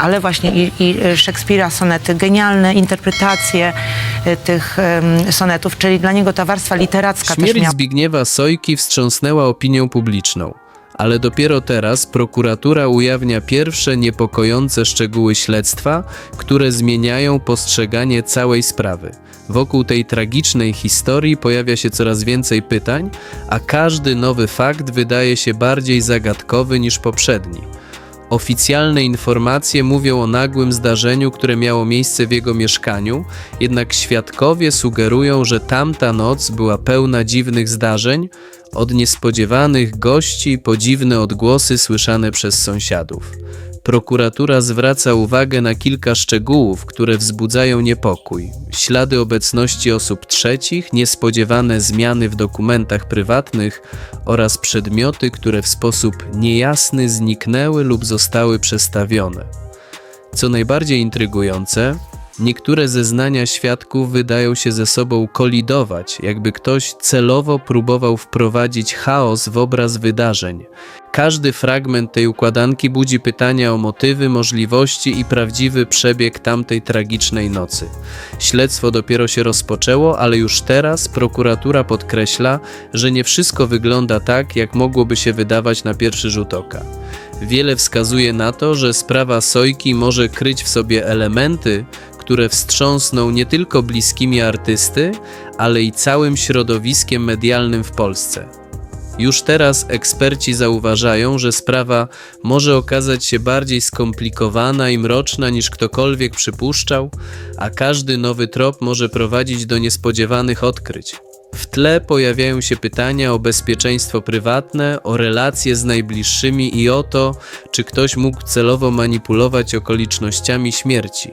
ale właśnie i, i Szekspira sonety, genialne interpretacje e, tych sonetów, czyli dla niego ta warstwa literacka też Śmierć miała Zbigniewa Sojki wstrząsnęła opinią publiczną, ale dopiero teraz prokuratura ujawnia pierwsze niepokojące szczegóły śledztwa, które zmieniają postrzeganie całej sprawy. Wokół tej tragicznej historii pojawia się coraz więcej pytań, a każdy nowy fakt wydaje się bardziej zagadkowy niż poprzedni. Oficjalne informacje mówią o nagłym zdarzeniu, które miało miejsce w jego mieszkaniu, jednak świadkowie sugerują, że tamta noc była pełna dziwnych zdarzeń, od niespodziewanych gości po dziwne odgłosy słyszane przez sąsiadów. Prokuratura zwraca uwagę na kilka szczegółów, które wzbudzają niepokój. Ślady obecności osób trzecich, niespodziewane zmiany w dokumentach prywatnych oraz przedmioty, które w sposób niejasny zniknęły lub zostały przestawione. Co najbardziej intrygujące, niektóre zeznania świadków wydają się ze sobą kolidować, jakby ktoś celowo próbował wprowadzić chaos w obraz wydarzeń. Każdy fragment tej układanki budzi pytania o motywy, możliwości i prawdziwy przebieg tamtej tragicznej nocy. Śledztwo dopiero się rozpoczęło, ale już teraz prokuratura podkreśla, że nie wszystko wygląda tak, jak mogłoby się wydawać na pierwszy rzut oka. Wiele wskazuje na to, że sprawa Sojki może kryć w sobie elementy, które wstrząsną nie tylko bliskimi artysty, ale i całym środowiskiem medialnym w Polsce. Już teraz eksperci zauważają, że sprawa może okazać się bardziej skomplikowana i mroczna niż ktokolwiek przypuszczał, a każdy nowy trop może prowadzić do niespodziewanych odkryć. W tle pojawiają się pytania o bezpieczeństwo prywatne, o relacje z najbliższymi i o to, czy ktoś mógł celowo manipulować okolicznościami śmierci.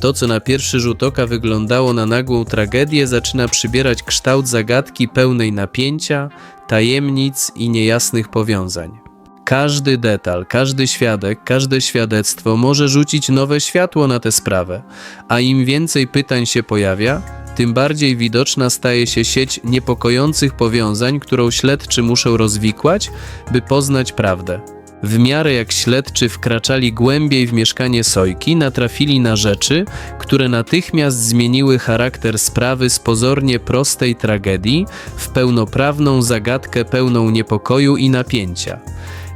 To, co na pierwszy rzut oka wyglądało na nagłą tragedię, zaczyna przybierać kształt zagadki pełnej napięcia, tajemnic i niejasnych powiązań. Każdy detal, każdy świadek, każde świadectwo może rzucić nowe światło na tę sprawę, a im więcej pytań się pojawia, tym bardziej widoczna staje się sieć niepokojących powiązań, którą śledczy muszą rozwikłać, by poznać prawdę. W miarę jak śledczy wkraczali głębiej w mieszkanie Sojki, natrafili na rzeczy, które natychmiast zmieniły charakter sprawy z pozornie prostej tragedii w pełnoprawną zagadkę pełną niepokoju i napięcia.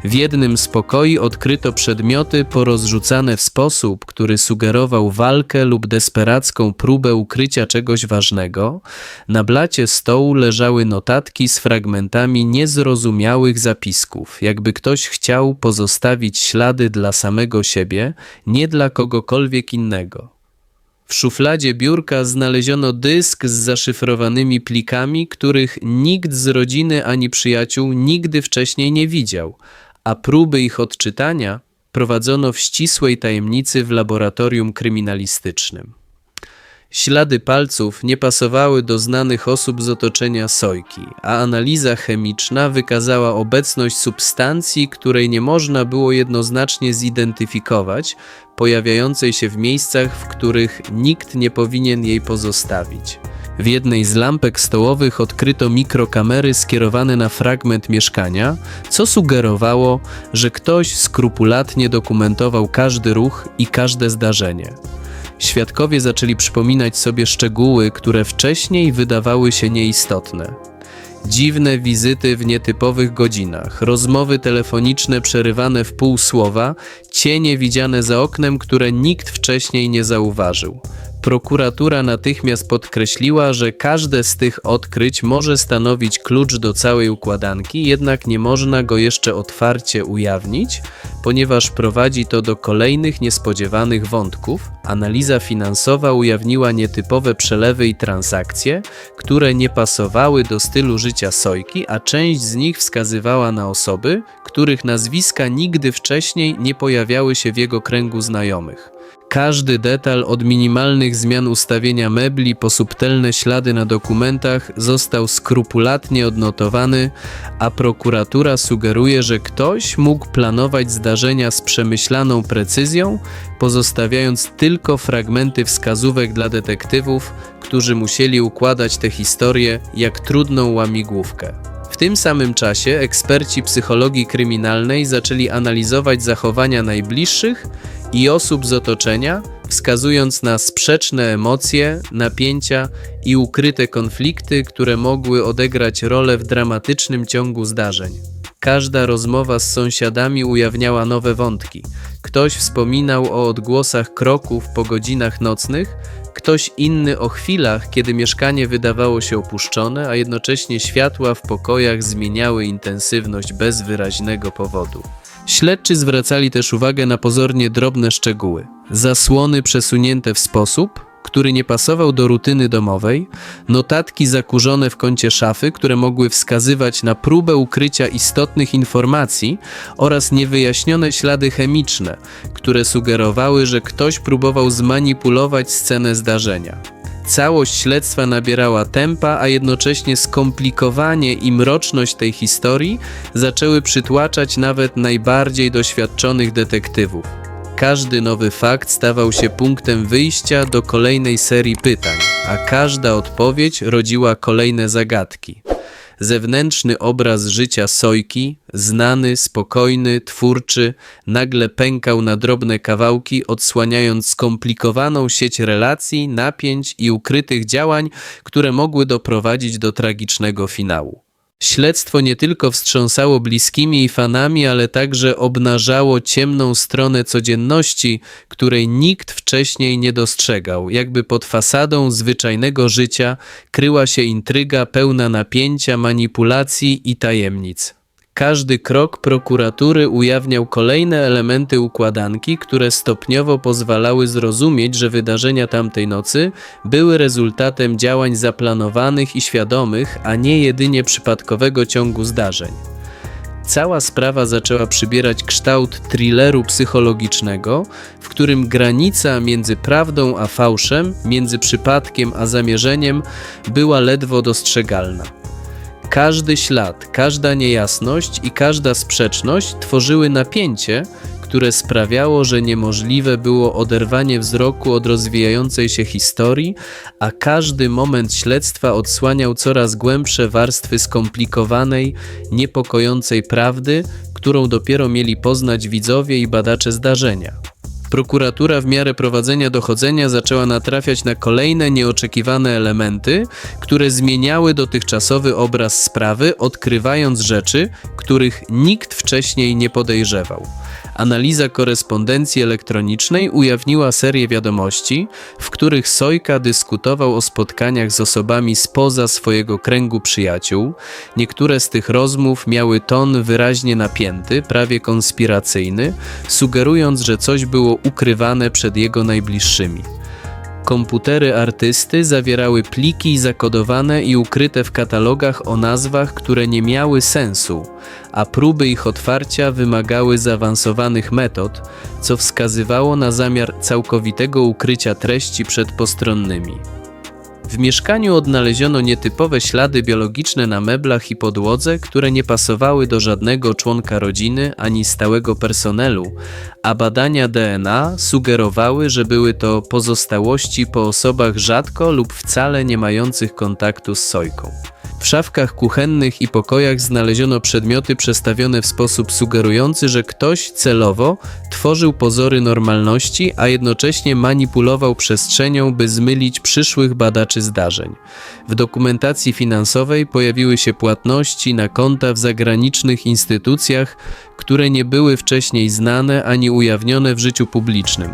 W jednym z pokoi odkryto przedmioty porozrzucane w sposób, który sugerował walkę lub desperacką próbę ukrycia czegoś ważnego. Na blacie stołu leżały notatki z fragmentami niezrozumiałych zapisków, jakby ktoś chciał pozostawić ślady dla samego siebie, nie dla kogokolwiek innego. W szufladzie biurka znaleziono dysk z zaszyfrowanymi plikami, których nikt z rodziny ani przyjaciół nigdy wcześniej nie widział, a próby ich odczytania prowadzono w ścisłej tajemnicy w laboratorium kryminalistycznym. Ślady palców nie pasowały do znanych osób z otoczenia Sojki, a analiza chemiczna wykazała obecność substancji, której nie można było jednoznacznie zidentyfikować, pojawiającej się w miejscach, w których nikt nie powinien jej pozostawić. W jednej z lampek stołowych odkryto mikrokamery skierowane na fragment mieszkania, co sugerowało, że ktoś skrupulatnie dokumentował każdy ruch i każde zdarzenie. Świadkowie zaczęli przypominać sobie szczegóły, które wcześniej wydawały się nieistotne. Dziwne wizyty w nietypowych godzinach, rozmowy telefoniczne przerywane w pół słowa, cienie widziane za oknem, które nikt wcześniej nie zauważył. Prokuratura natychmiast podkreśliła, że każde z tych odkryć może stanowić klucz do całej układanki, jednak nie można go jeszcze otwarcie ujawnić, ponieważ prowadzi to do kolejnych niespodziewanych wątków. Analiza finansowa ujawniła nietypowe przelewy i transakcje, które nie pasowały do stylu życia Sojki, a część z nich wskazywała na osoby, których nazwiska nigdy wcześniej nie pojawiały się w jego kręgu znajomych. Każdy detal od minimalnych zmian ustawienia mebli po subtelne ślady na dokumentach został skrupulatnie odnotowany, a prokuratura sugeruje, że ktoś mógł planować zdarzenia z przemyślaną precyzją, pozostawiając tylko fragmenty wskazówek dla detektywów, którzy musieli układać tę historię jak trudną łamigłówkę. Tym samym czasie eksperci psychologii kryminalnej zaczęli analizować zachowania najbliższych i osób z otoczenia, wskazując na sprzeczne emocje, napięcia i ukryte konflikty, które mogły odegrać rolę w dramatycznym ciągu zdarzeń. Każda rozmowa z sąsiadami ujawniała nowe wątki. Ktoś wspominał o odgłosach kroków po godzinach nocnych, ktoś inny o chwilach, kiedy mieszkanie wydawało się opuszczone, a jednocześnie światła w pokojach zmieniały intensywność bez wyraźnego powodu. Śledczy zwracali też uwagę na pozornie drobne szczegóły. Zasłony przesunięte w sposób, który nie pasował do rutyny domowej, notatki zakurzone w kącie szafy, które mogły wskazywać na próbę ukrycia istotnych informacji oraz niewyjaśnione ślady chemiczne, które sugerowały, że ktoś próbował zmanipulować scenę zdarzenia. Całość śledztwa nabierała tempa, a jednocześnie skomplikowanie i mroczność tej historii zaczęły przytłaczać nawet najbardziej doświadczonych detektywów. Każdy nowy fakt stawał się punktem wyjścia do kolejnej serii pytań, a każda odpowiedź rodziła kolejne zagadki. Zewnętrzny obraz życia Sojki, znany, spokojny, twórczy, nagle pękał na drobne kawałki, odsłaniając skomplikowaną sieć relacji, napięć i ukrytych działań, które mogły doprowadzić do tragicznego finału. Śledztwo nie tylko wstrząsało bliskimi i fanami, ale także obnażało ciemną stronę codzienności, której nikt wcześniej nie dostrzegał. Jakby pod fasadą zwyczajnego życia kryła się intryga pełna napięcia, manipulacji i tajemnic. Każdy krok prokuratury ujawniał kolejne elementy układanki, które stopniowo pozwalały zrozumieć, że wydarzenia tamtej nocy były rezultatem działań zaplanowanych i świadomych, a nie jedynie przypadkowego ciągu zdarzeń. Cała sprawa zaczęła przybierać kształt thrilleru psychologicznego, w którym granica między prawdą a fałszem, między przypadkiem a zamierzeniem była ledwo dostrzegalna. Każdy ślad, każda niejasność i każda sprzeczność tworzyły napięcie, które sprawiało, że niemożliwe było oderwanie wzroku od rozwijającej się historii, a każdy moment śledztwa odsłaniał coraz głębsze warstwy skomplikowanej, niepokojącej prawdy, którą dopiero mieli poznać widzowie i badacze zdarzenia. Prokuratura w miarę prowadzenia dochodzenia zaczęła natrafiać na kolejne nieoczekiwane elementy, które zmieniały dotychczasowy obraz sprawy, odkrywając rzeczy, których nikt wcześniej nie podejrzewał. Analiza korespondencji elektronicznej ujawniła serię wiadomości, w których Sojka dyskutował o spotkaniach z osobami spoza swojego kręgu przyjaciół. Niektóre z tych rozmów miały ton wyraźnie napięty, prawie konspiracyjny, sugerując, że coś było ukrywane przed jego najbliższymi. Komputery artysty zawierały pliki zakodowane i ukryte w katalogach o nazwach, które nie miały sensu, a próby ich otwarcia wymagały zaawansowanych metod, co wskazywało na zamiar całkowitego ukrycia treści przed postronnymi. W mieszkaniu odnaleziono nietypowe ślady biologiczne na meblach i podłodze, które nie pasowały do żadnego członka rodziny ani stałego personelu, a badania DNA sugerowały, że były to pozostałości po osobach rzadko lub wcale nie mających kontaktu z sojką. W szafkach kuchennych i pokojach znaleziono przedmioty przestawione w sposób sugerujący, że ktoś celowo tworzył pozory normalności, a jednocześnie manipulował przestrzenią, by zmylić przyszłych badaczy zdarzeń. W dokumentacji finansowej pojawiły się płatności na konta w zagranicznych instytucjach, które nie były wcześniej znane ani ujawnione w życiu publicznym,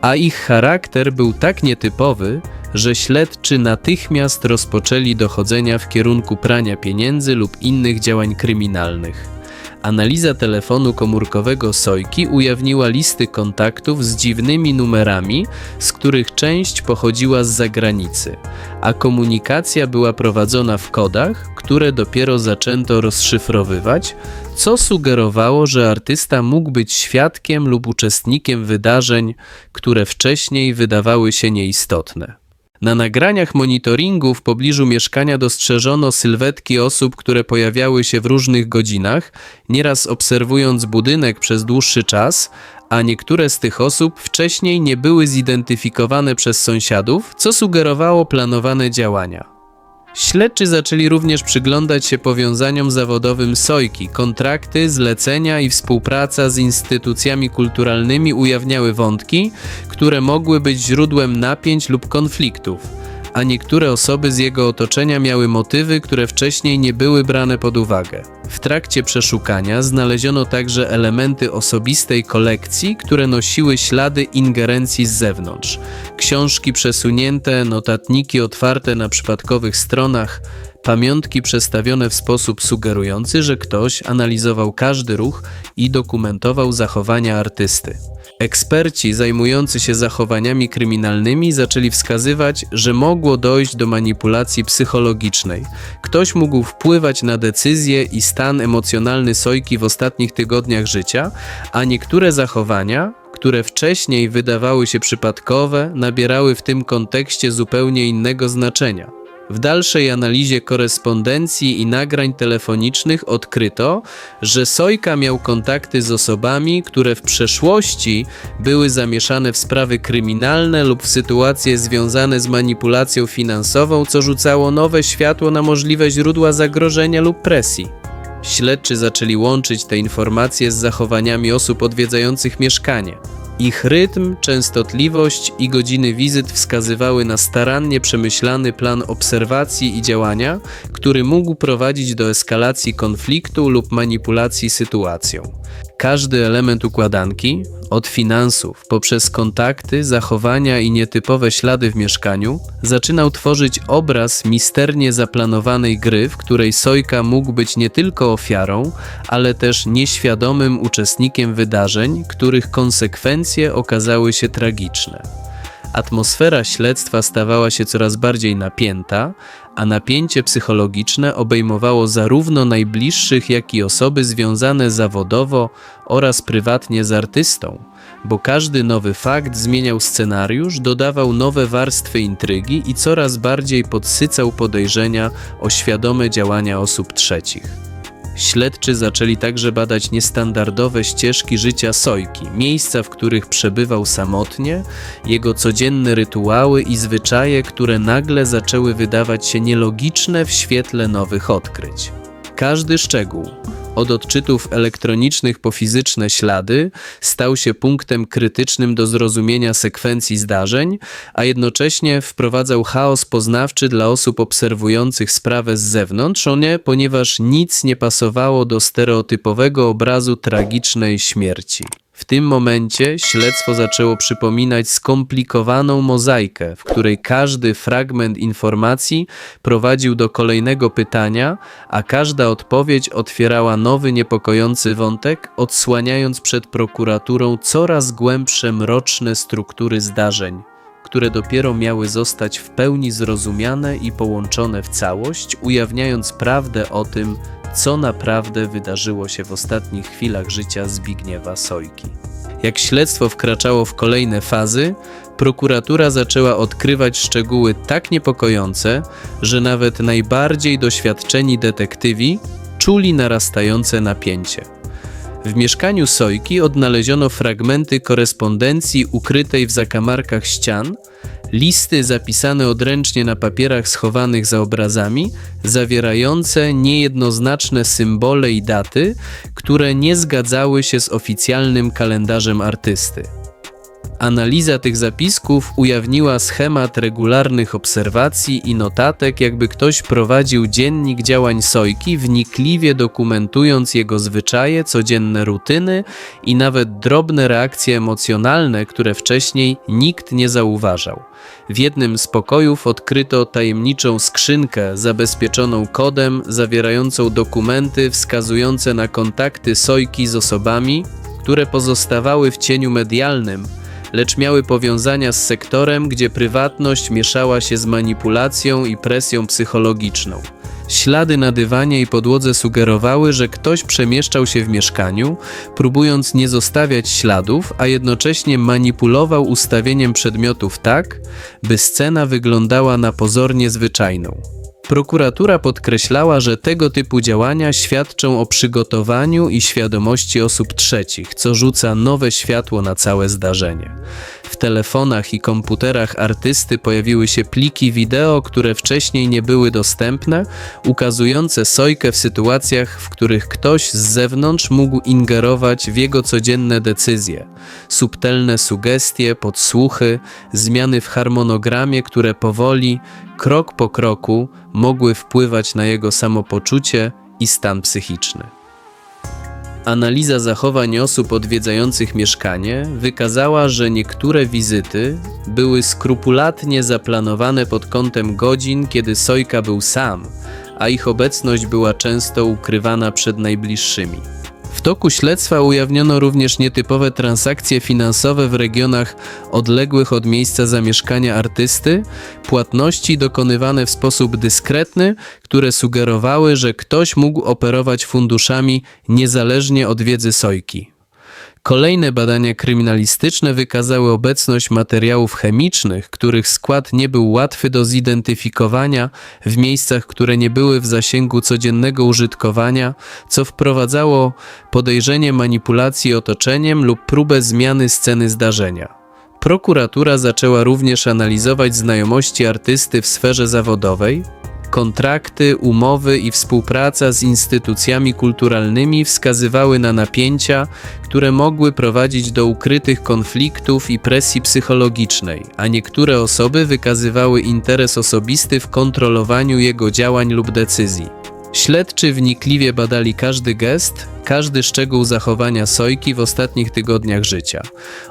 a ich charakter był tak nietypowy, że śledczy natychmiast rozpoczęli dochodzenia w kierunku prania pieniędzy lub innych działań kryminalnych. Analiza telefonu komórkowego Sojki ujawniła listy kontaktów z dziwnymi numerami, z których część pochodziła z zagranicy, a komunikacja była prowadzona w kodach, które dopiero zaczęto rozszyfrowywać, co sugerowało, że artysta mógł być świadkiem lub uczestnikiem wydarzeń, które wcześniej wydawały się nieistotne. Na nagraniach monitoringu w pobliżu mieszkania dostrzeżono sylwetki osób, które pojawiały się w różnych godzinach, nieraz obserwując budynek przez dłuższy czas, a niektóre z tych osób wcześniej nie były zidentyfikowane przez sąsiadów, co sugerowało planowane działania. Śledczy zaczęli również przyglądać się powiązaniom zawodowym Sojki. Kontrakty, zlecenia i współpraca z instytucjami kulturalnymi ujawniały wątki, które mogły być źródłem napięć lub konfliktów, a niektóre osoby z jego otoczenia miały motywy, które wcześniej nie były brane pod uwagę. W trakcie przeszukania znaleziono także elementy osobistej kolekcji, które nosiły ślady ingerencji z zewnątrz. Książki przesunięte, notatniki otwarte na przypadkowych stronach, pamiątki przestawione w sposób sugerujący, że ktoś analizował każdy ruch i dokumentował zachowania artysty. Eksperci zajmujący się zachowaniami kryminalnymi zaczęli wskazywać, że mogło dojść do manipulacji psychologicznej. Ktoś mógł wpływać na decyzje i stan emocjonalny Sojki w ostatnich tygodniach życia, a niektóre zachowania, które wcześniej wydawały się przypadkowe, nabierały w tym kontekście zupełnie innego znaczenia. W dalszej analizie korespondencji i nagrań telefonicznych odkryto, że Sojka miał kontakty z osobami, które w przeszłości były zamieszane w sprawy kryminalne lub w sytuacje związane z manipulacją finansową, co rzucało nowe światło na możliwe źródła zagrożenia lub presji. Śledczy zaczęli łączyć te informacje z zachowaniami osób odwiedzających mieszkanie. Ich rytm, częstotliwość i godziny wizyt wskazywały na starannie przemyślany plan obserwacji i działania, który mógł prowadzić do eskalacji konfliktu lub manipulacji sytuacją. Każdy element układanki, od finansów poprzez kontakty, zachowania i nietypowe ślady w mieszkaniu, zaczynał tworzyć obraz misternie zaplanowanej gry, w której Sojka mógł być nie tylko ofiarą, ale też nieświadomym uczestnikiem wydarzeń, których konsekwencje okazały się tragiczne. Atmosfera śledztwa stawała się coraz bardziej napięta, a napięcie psychologiczne obejmowało zarówno najbliższych, jak i osoby związane zawodowo oraz prywatnie z artystą, bo każdy nowy fakt zmieniał scenariusz, dodawał nowe warstwy intrygi i coraz bardziej podsycał podejrzenia o świadome działania osób trzecich. Śledczy zaczęli także badać niestandardowe ścieżki życia Sojki, miejsca, w których przebywał samotnie, jego codzienne rytuały i zwyczaje, które nagle zaczęły wydawać się nielogiczne w świetle nowych odkryć. Każdy szczegół, od odczytów elektronicznych po fizyczne ślady, stał się punktem krytycznym do zrozumienia sekwencji zdarzeń, a jednocześnie wprowadzał chaos poznawczy dla osób obserwujących sprawę z zewnątrz, nie, ponieważ nic nie pasowało do stereotypowego obrazu tragicznej śmierci. W tym momencie śledztwo zaczęło przypominać skomplikowaną mozaikę, w której każdy fragment informacji prowadził do kolejnego pytania, a każda odpowiedź otwierała nowy niepokojący wątek, odsłaniając przed prokuraturą coraz głębsze mroczne struktury zdarzeń które dopiero miały zostać w pełni zrozumiane i połączone w całość, ujawniając prawdę o tym, co naprawdę wydarzyło się w ostatnich chwilach życia Zbigniewa Sojki. Jak śledztwo wkraczało w kolejne fazy, prokuratura zaczęła odkrywać szczegóły tak niepokojące, że nawet najbardziej doświadczeni detektywi czuli narastające napięcie. W mieszkaniu Sojki odnaleziono fragmenty korespondencji ukrytej w zakamarkach ścian, listy zapisane odręcznie na papierach schowanych za obrazami, zawierające niejednoznaczne symbole i daty, które nie zgadzały się z oficjalnym kalendarzem artysty. Analiza tych zapisków ujawniła schemat regularnych obserwacji i notatek, jakby ktoś prowadził dziennik działań Sojki, wnikliwie dokumentując jego zwyczaje, codzienne rutyny i nawet drobne reakcje emocjonalne, które wcześniej nikt nie zauważał. W jednym z pokojów odkryto tajemniczą skrzynkę zabezpieczoną kodem, zawierającą dokumenty wskazujące na kontakty Sojki z osobami, które pozostawały w cieniu medialnym, lecz miały powiązania z sektorem, gdzie prywatność mieszała się z manipulacją i presją psychologiczną. Ślady na dywanie i podłodze sugerowały, że ktoś przemieszczał się w mieszkaniu, próbując nie zostawiać śladów, a jednocześnie manipulował ustawieniem przedmiotów tak, by scena wyglądała na pozornie zwyczajną. Prokuratura podkreślała, że tego typu działania świadczą o przygotowaniu i świadomości osób trzecich, co rzuca nowe światło na całe zdarzenie. W telefonach i komputerach artysty pojawiły się pliki wideo, które wcześniej nie były dostępne, ukazujące Sojkę w sytuacjach, w których ktoś z zewnątrz mógł ingerować w jego codzienne decyzje. Subtelne sugestie, podsłuchy, zmiany w harmonogramie, które powoli, krok po kroku, mogły wpływać na jego samopoczucie i stan psychiczny. Analiza zachowań osób odwiedzających mieszkanie wykazała, że niektóre wizyty były skrupulatnie zaplanowane pod kątem godzin, kiedy Sojka był sam, a ich obecność była często ukrywana przed najbliższymi. W toku śledztwa ujawniono również nietypowe transakcje finansowe w regionach odległych od miejsca zamieszkania artysty, płatności dokonywane w sposób dyskretny, które sugerowały, że ktoś mógł operować funduszami niezależnie od wiedzy Sojki. Kolejne badania kryminalistyczne wykazały obecność materiałów chemicznych, których skład nie był łatwy do zidentyfikowania w miejscach, które nie były w zasięgu codziennego użytkowania, co wprowadzało podejrzenie manipulacji otoczeniem lub próbę zmiany sceny zdarzenia. Prokuratura zaczęła również analizować znajomości artysty w sferze zawodowej. Kontrakty, umowy i współpraca z instytucjami kulturalnymi wskazywały na napięcia, które mogły prowadzić do ukrytych konfliktów i presji psychologicznej, a niektóre osoby wykazywały interes osobisty w kontrolowaniu jego działań lub decyzji. Śledczy wnikliwie badali każdy gest, każdy szczegół zachowania Sojki w ostatnich tygodniach życia.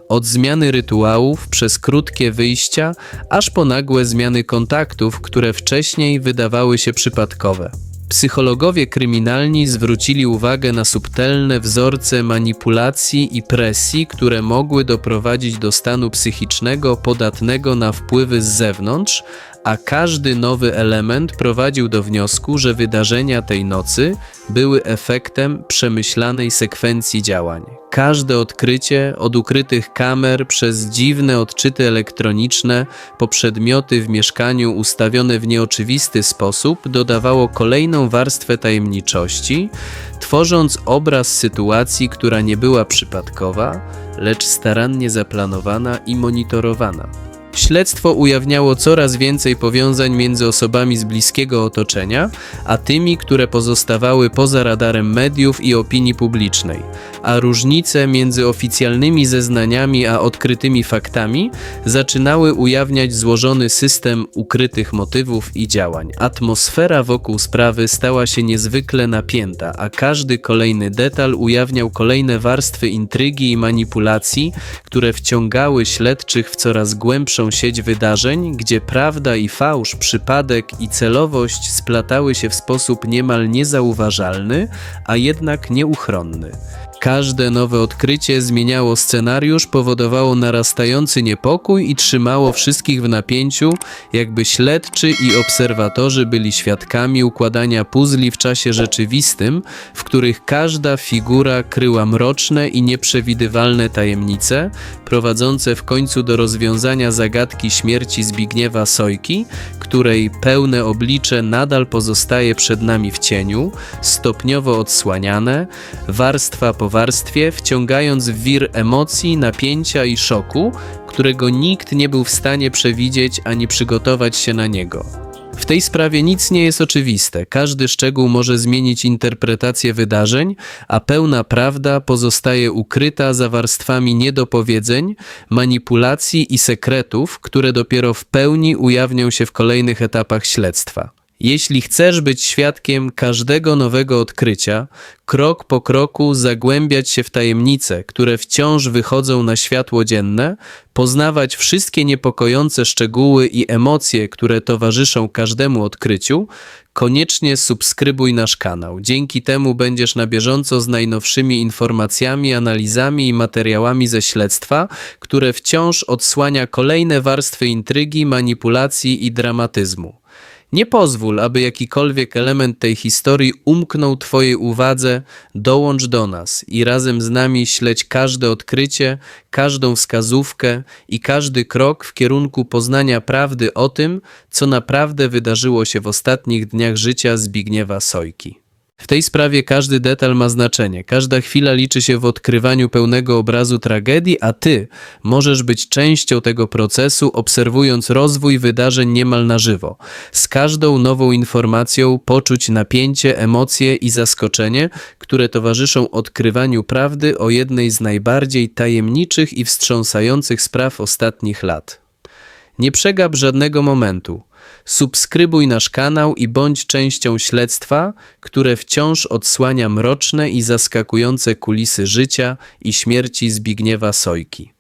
Od zmiany rytuałów, przez krótkie wyjścia, aż po nagłe zmiany kontaktów, które wcześniej wydawały się przypadkowe. Psychologowie kryminalni zwrócili uwagę na subtelne wzorce manipulacji i presji, które mogły doprowadzić do stanu psychicznego podatnego na wpływy z zewnątrz, a każdy nowy element prowadził do wniosku, że wydarzenia tej nocy były efektem przemyślanej sekwencji działań. Każde odkrycie, od ukrytych kamer przez dziwne odczyty elektroniczne, po przedmioty w mieszkaniu ustawione w nieoczywisty sposób, dodawało kolejną warstwę tajemniczości, tworząc obraz sytuacji, która nie była przypadkowa, lecz starannie zaplanowana i monitorowana. Śledztwo ujawniało coraz więcej powiązań między osobami z bliskiego otoczenia, a tymi, które pozostawały poza radarem mediów i opinii publicznej, a różnice między oficjalnymi zeznaniami a odkrytymi faktami zaczynały ujawniać złożony system ukrytych motywów i działań. Atmosfera wokół sprawy stała się niezwykle napięta, a każdy kolejny detal ujawniał kolejne warstwy intrygi i manipulacji, które wciągały śledczych w coraz sieć wydarzeń, gdzie prawda i fałsz, przypadek i celowość splatały się w sposób niemal niezauważalny, a jednak nieuchronny. Każde nowe odkrycie zmieniało scenariusz, powodowało narastający niepokój i trzymało wszystkich w napięciu, jakby śledczy i obserwatorzy byli świadkami układania puzli w czasie rzeczywistym, w których każda figura kryła mroczne i nieprzewidywalne tajemnice, prowadzące w końcu do rozwiązania zagadki śmierci Zbigniewa Sojki, której pełne oblicze nadal pozostaje przed nami w cieniu, stopniowo odsłaniane, warstwa po warstwie, wciągając w wir emocji, napięcia i szoku, którego nikt nie był w stanie przewidzieć ani przygotować się na niego. W tej sprawie nic nie jest oczywiste. Każdy szczegół może zmienić interpretację wydarzeń, a pełna prawda pozostaje ukryta za warstwami niedopowiedzeń, manipulacji i sekretów, które dopiero w pełni ujawnią się w kolejnych etapach śledztwa. Jeśli chcesz być świadkiem każdego nowego odkrycia, krok po kroku zagłębiać się w tajemnice, które wciąż wychodzą na światło dzienne, poznawać wszystkie niepokojące szczegóły i emocje, które towarzyszą każdemu odkryciu, koniecznie subskrybuj nasz kanał. Dzięki temu będziesz na bieżąco z najnowszymi informacjami, analizami i materiałami ze śledztwa, które wciąż odsłania kolejne warstwy intrygi, manipulacji i dramatyzmu. Nie pozwól, aby jakikolwiek element tej historii umknął Twojej uwadze, dołącz do nas i razem z nami śledź każde odkrycie, każdą wskazówkę i każdy krok w kierunku poznania prawdy o tym, co naprawdę wydarzyło się w ostatnich dniach życia Zbigniewa Sojki. W tej sprawie każdy detal ma znaczenie, każda chwila liczy się w odkrywaniu pełnego obrazu tragedii, a ty możesz być częścią tego procesu, obserwując rozwój wydarzeń niemal na żywo. Z każdą nową informacją poczuć napięcie, emocje i zaskoczenie, które towarzyszą odkrywaniu prawdy o jednej z najbardziej tajemniczych i wstrząsających spraw ostatnich lat. Nie przegap żadnego momentu. Subskrybuj nasz kanał i bądź częścią śledztwa, które wciąż odsłania mroczne i zaskakujące kulisy życia i śmierci Zbigniewa Sojki.